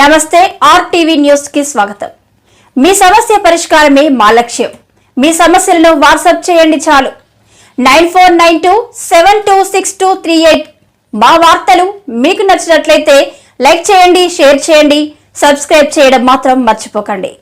నమస్తే ఆర్టీవీ న్యూస్కి స్వాగతం. మీ సమస్య పరిష్కారమే మా లక్ష్యం. మీ సమస్యలను వాట్సాప్ చేయండి చాలు. Nine four nine two seven two six two three eight మా వార్తలు మీకు నచ్చినట్లయితే లైక్ చేయండి షేర్ చేయండి సబ్స్క్రైబ్ చేయడం మాత్రం మర్చిపోకండి.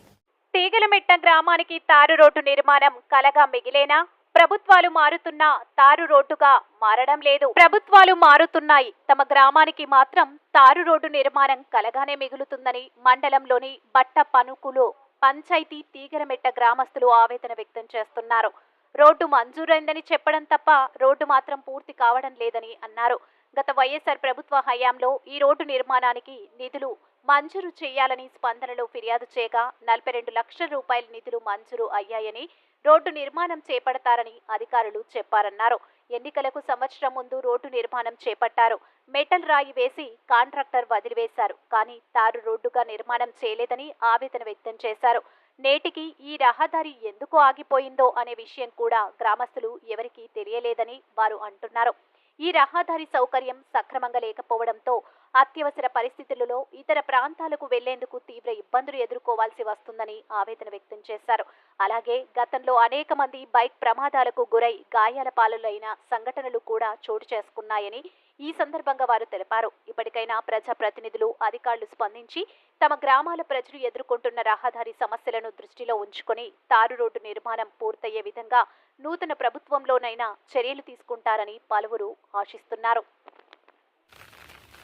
తీగలమెట్ట గ్రామానికి తారు రోడ్డు నిర్మాణం కలగా మిగిలేనా? ప్రభుత్వాలు మారుతున్నా తారు రోడ్డుగా మారడం లేదు. ప్రభుత్వాలు మారుతున్నాయి. తమ గ్రామానికి మాత్రం తారు రోడ్డు నిర్మాణం కలగానే మిగులుతుందని మండలంలోని బట్ట పనుకులు పంచాయతీ తీగరమెట్ట గ్రామస్తులు ఆవేదన వ్యక్తం చేస్తున్నారు. రోడ్డు మంజూరైందని చెప్పడం తప్ప రోడ్డు మాత్రం పూర్తి కావడం లేదని అన్నారు. గత వైఎస్ఆర్ ప్రభుత్వ హయాంలో ఈ రోడ్డు నిర్మాణానికి నిధులు మంజూరు చేయాలని స్పందనలో ఫిర్యాదు చేయగా నలభై రెండు లక్షల రూపాయల నిధులు మంజూరు అయ్యాయని రోడ్డు నిర్మాణం చేపడతారని అధికారులు చెప్పారన్నారు. ఎన్నికలకు సంవత్సరం ముందు రోడ్డు నిర్మాణం చేపట్టారు. మెటల్ రాయి వేసి కాంట్రాక్టర్ వదిలివేశారు. కానీ తారు రోడ్డుగా నిర్మాణం చేయలేదని ఆవేదన వ్యక్తం చేశారు. నేటికి ఈ రహదారి ఎందుకు ఆగిపోయిందో అనే విషయం కూడా గ్రామస్తులు ఎవరికీ తెలియలేదని వారు అంటున్నారు. ఈ రహదారి సౌకర్యం సక్రమంగా లేకపోవడంతో అత్యవసర పరిస్థితులలో ఇతర ప్రాంతాలకు వెళ్ళేందుకు తీవ్ర ఇబ్బందులు ఎదుర్కోవాల్సి వస్తుందని ఆవేదన వ్యక్తం చేశారు. అలాగే గతంలో అనేక మంది బైక్ ప్రమాదాలకు గురై గాయాల పాలులైన సంఘటనలు కూడా చోటు చేసుకున్నాయని ఈ సందర్భంగా వారు తెలిపారు. ఇప్పటికైనా ప్రజా ప్రతినిధులు అధికారులు స్పందించి తమ గ్రామాల ప్రజలు ఎదుర్కొంటున్న రహదారి సమస్యలను దృష్టిలో ఉంచుకొని తారు రోడ్డు నిర్మాణం పూర్తయ్యే విధంగా నూతన ప్రభుత్వంలోనైనా చర్యలు తీసుకుంటారని పలువురు ఆశిస్తున్నారు.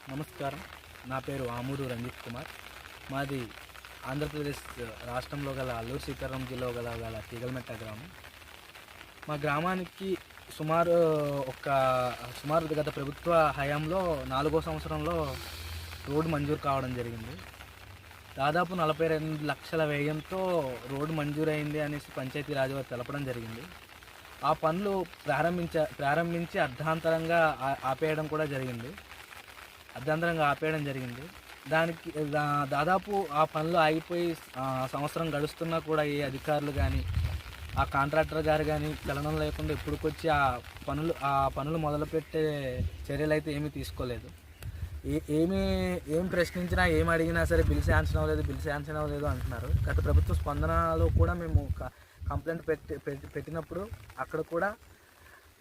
నమస్కారం. నా పేరు ఆమూరు రంజిత్ కుమార్. మాది ఆంధ్రప్రదేశ్ రాష్ట్రంలో గల అల్లూరు సీతారాం జిల్లా గల గల తీగలమెట్ట గ్రామం. మా గ్రామానికి సుమారు ఒక సుమారు గత ప్రభుత్వ హయాంలో నాలుగో సంవత్సరంలో రోడ్డు మంజూరు కావడం జరిగింది. దాదాపు నలభై రెండు లక్షల వ్యయంతో రోడ్డు మంజూరైంది అనేసి పంచాయతీ రాజు వారు తెలపడం జరిగింది. ఆ పనులు ప్రారంభించ ప్రారంభించి అర్ధాంతరంగా ఆ- ఆపేయడం కూడా జరిగింది. అర్ధాంతరంగా ఆపేయడం జరిగింది. దానికి దా- దాదాపు ఆ పనులు ఆగిపోయి సంవత్సరం గడుస్తున్నా కూడా ఏ అధికారులు కానీ ఆ కాంట్రాక్టర్ గారు కానీ చలనం లేకుండా ఇప్పటికొచ్చి ఆ పనులు ఆ పనులు మొదలుపెట్టే చర్యలు అయితే ఏమీ తీసుకోలేదు. ఏ ఏమి ఏం ప్రశ్నించినా ఏం అడిగినా సరే బిల్ శాంక్షన్ అవ్వలేదు బిల్ శాంక్షన్ అవ్వలేదు అంటున్నారు. గత ప్రభుత్వ స్పందనలో కూడా మేము క- కంప్లైంట్ పెట్టి పెట్టి- పెట్టినప్పుడు అక్కడ కూడా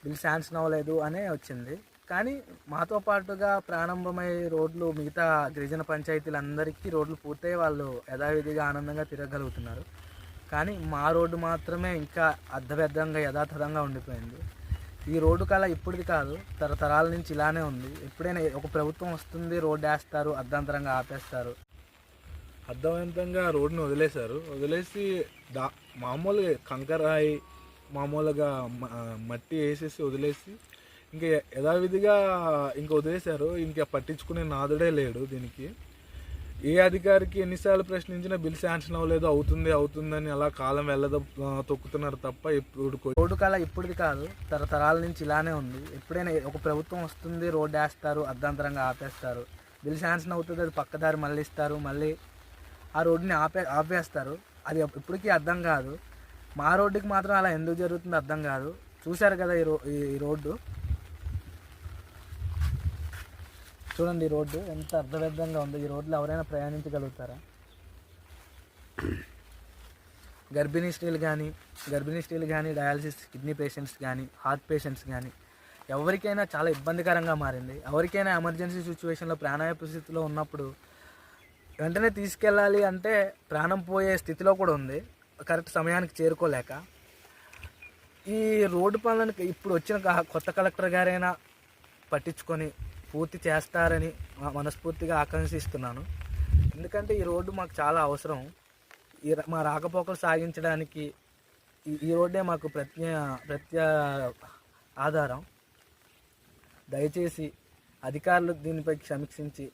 బిల్ శాంక్షన్ అవ్వలేదు అనే వచ్చింది. కానీ మాతో పాటుగా ప్రారంభమై రోడ్లు మిగతా గిరిజన పంచాయతీలందరికీ రోడ్లు పూర్తయి వాళ్ళు యథావిధిగా ఆనందంగా తిరగలుగుతున్నారు కానీ మా రోడ్డు మాత్రమే ఇంకా అర్ధబెద్దంగా యథాతథంగా ఉండిపోయింది. ఈ రోడ్డు కళ ఇప్పటిది కాదు తరతరాల నుంచి ఇలానే ఉంది. ఎప్పుడైనా ఒక ప్రభుత్వం వస్తుంది రోడ్డు వేస్తారు అర్ధాంతరంగా ఆపేస్తారు. అర్థవంతంగా రోడ్డును వదిలేశారు. వదిలేసి దా మామూలుగా కంకరాయి మామూలుగా మట్టి వేసేసి వదిలేసి ఇంకా యథావిధిగా ఇంకా వదిలేశారు. ఇంకా పట్టించుకునే నాదుడే లేడు దీనికి. ఏ అధికారికి ఎన్నిసార్లు ప్రశ్నించినా బిల్ శాంక్షన్ అవ్వలేదు అవుతుంది అవుతుందని అలా కాలం వెళ్ళద తొక్కుతున్నారు తప్ప ఇప్పుడు రోడ్డు కళ ఇప్పుడుది కాదు. తరతరాల నుంచి ఇలానే ఉంది. ఎప్పుడైనా ఒక ప్రభుత్వం వస్తుంది రోడ్డు వేస్తారు అర్ధాంతరంగా ఆపేస్తారు. బిల్ శాంక్షన్ అవుతుంది అది పక్కదారి మళ్ళీ ఇస్తారు మళ్ళీ ఆ రోడ్డుని ఆపే ఆపేస్తారు. అది ఇప్పటికీ అర్థం కాదు. మా రోడ్డుకి మాత్రం అలా ఎందుకు జరుగుతుందో అర్థం కాదు. చూశారు కదా ఈ రో ఈ రోడ్డు. చూడండి ఈ రోడ్డు ఎంత అర్థబద్ధంగా ఉందో. ఈ రోడ్లో ఎవరైనా ప్రయాణించగలుగుతారా? గర్భిణీ స్త్రీలు కానీ గర్భిణీ స్త్రీలు కానీ డయాలసిస్ కిడ్నీ పేషెంట్స్ కానీ హార్ట్ పేషెంట్స్ కానీ ఎవరికైనా చాలా ఇబ్బందికరంగా మారింది. ఎవరికైనా ఎమర్జెన్సీ సిచ్యువేషన్లో ప్రాణాయ పరిస్థితిలో ఉన్నప్పుడు వెంటనే తీసుకెళ్ళాలి అంటే ప్రాణం పోయే స్థితిలో కూడా ఉంది. కరెక్ట్ సమయానికి చేరుకోలేక. ఈ రోడ్డు పనులను ఇప్పుడు వచ్చిన కొత్త కలెక్టర్ గారైనా పట్టించుకొని పూర్తి చేస్తారని మనస్ఫూర్తిగా ఆకాంక్షిస్తున్నాను. ఎందుకంటే ఈ రోడ్డు మాకు చాలా అవసరం. ఈ మా రాకపోకలు సాగించడానికి ఈ రోడ్డే మాకు ప్రత్య ప్రత్య ఆధారం. దయచేసి అధికారులు దీనిపై సమీక్షించి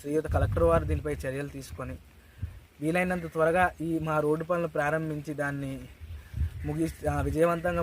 శ్రీయుత కలెక్టర్ వారు దీనిపై చర్యలు తీసుకొని వీలైనంత త్వరగా ఈ మా రోడ్డు పనులు ప్రారంభించి దాన్ని ముగి విజయవంతంగా